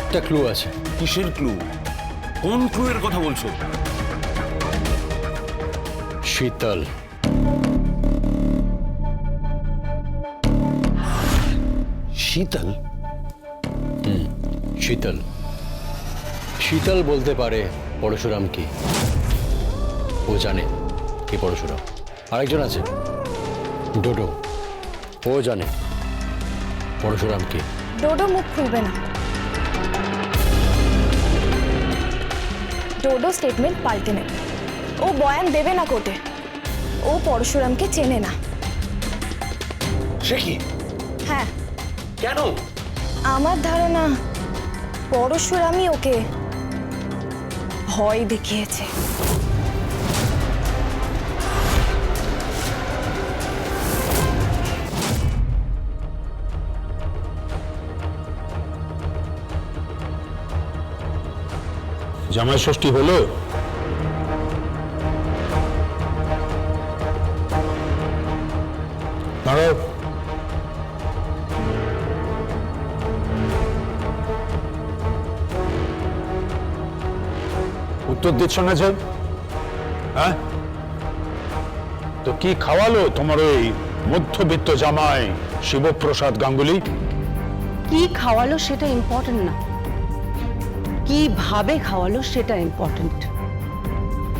একটা ক্লু আছে। কিসের ক্লু কোন ক্লু এর কথা বলছো? শীতল। শীতল? শীতল। শীতল বলতে পারে পরশুরাম কি? ও জানে কি পরশুরাম। আরেকজন আছে? ডোডো। ও জানে পরশুরাম কি? ডোডো মুখ খুলবে না। ডোডো স্টেটমেন্ট পাল্টে নেবে ও বয়ান দেবে না কোর্টে। ও পরশুরামকে চেনে না। সে কি? হ্যাঁ। কেন? আমার ধারণা পরশুরামই ওকে ভয় দেখিয়েছে। জামাই ষষ্ঠী হলো উত্তর দিচ্ছ না যে? হ্যাঁ? তো কি খাওয়ালো তোমার ওই মধ্যবিত্ত জামাই শিবপ্রসাদ গাঙ্গুলি? কি খাওয়ালো সেটা ইম্পর্টেন্ট না। কীভাবে খাওয়ালো সেটা ইম্পর্টেন্ট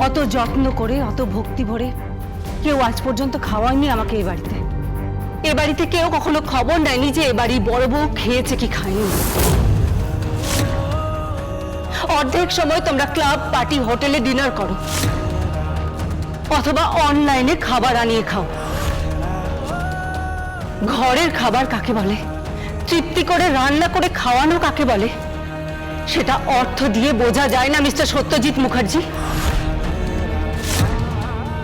অত যত্ন করে, অত ভক্তি ভরে কেউ আজ পর্যন্ত খাওয়ায়নি আমাকে এ বাড়িতে। এ বাড়িতে কেউ কখনো খবর নেয়নি যে এ বাড়ি বড় বউ খেয়েছে কি খায়নি। অর্ধেক সময় তোমরা ক্লাব পার্টি, হোটেলে ডিনার করো। অথবা অনলাইনে খাবার আনিয়ে খাও। ঘরের খাবার কাকে বলে? তৃপ্তি করে রান্না করে খাওয়ানো কাকে বলে? সেটা অর্থ দিয়ে বোঝা যায় না মিস্টার সত্যজিৎ মুখার্জি।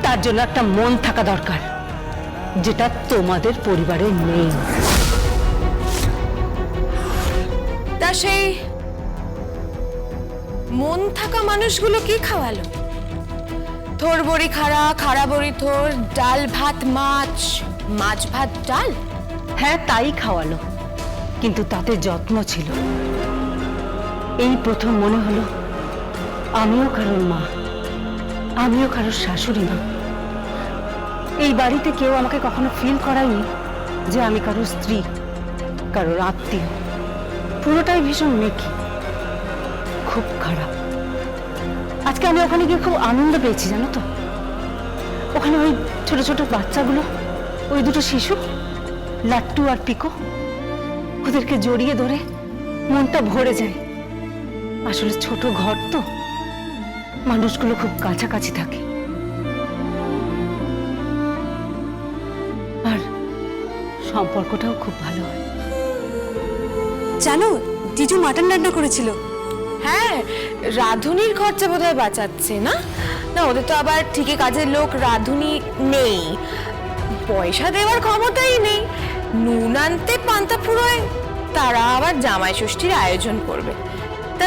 তার জন্য একটা মন থাকা দরকার যেটা তোমাদের পরিবারে নেই। তা সেই মন থাকা মানুষগুলো কি খাওয়ালো? থোর বড়ি খাড়া খাড়া বড়ি থোর ডাল ভাত মাছ মাছ ভাত ডাল? হ্যাঁ তাই খাওয়ালো কিন্তু তাতে যত্ন ছিল। এই প্রথম মনে হলো, আমিও কারোর মা, আমিও কারোর শাশুড়ি মা। এই বাড়িতে কেউ আমাকে কখনো ফিল করায়নি যে আমি কারোর স্ত্রী কারোর আত্মীয়। পুরোটাই ভীষণ মেকি খুব খারাপ। আজকে আমি ওখানে গিয়ে খুব আনন্দ পেয়েছি, জানো তো? ওখানে ওই ছোট ছোট বাচ্চাগুলো, ওই দুটো শিশু, লাট্টু আর পিকো, ওদেরকে জড়িয়ে ধরে মনটা ভরে যায়। আসলে ছোট ঘর তো। মানুষগুলো খুব কাছাকাছি থাকে। আর সম্পর্কটাও খুব ভালো হয়। জানো জিজু মাটন রান্না করেছিল। হ্যাঁ রাধুনির খরচা বোধহয় বাঁচাচ্ছে না? না ওদের তো আবার ঠিকই কাজের লোক রাধুনি নেই। পয়সা দেওয়ার ক্ষমতাই নেই। নুন আনতে পান্তা ফুরোয় তারা আবার জামাই ষষ্ঠীর আয়োজন করবে। তা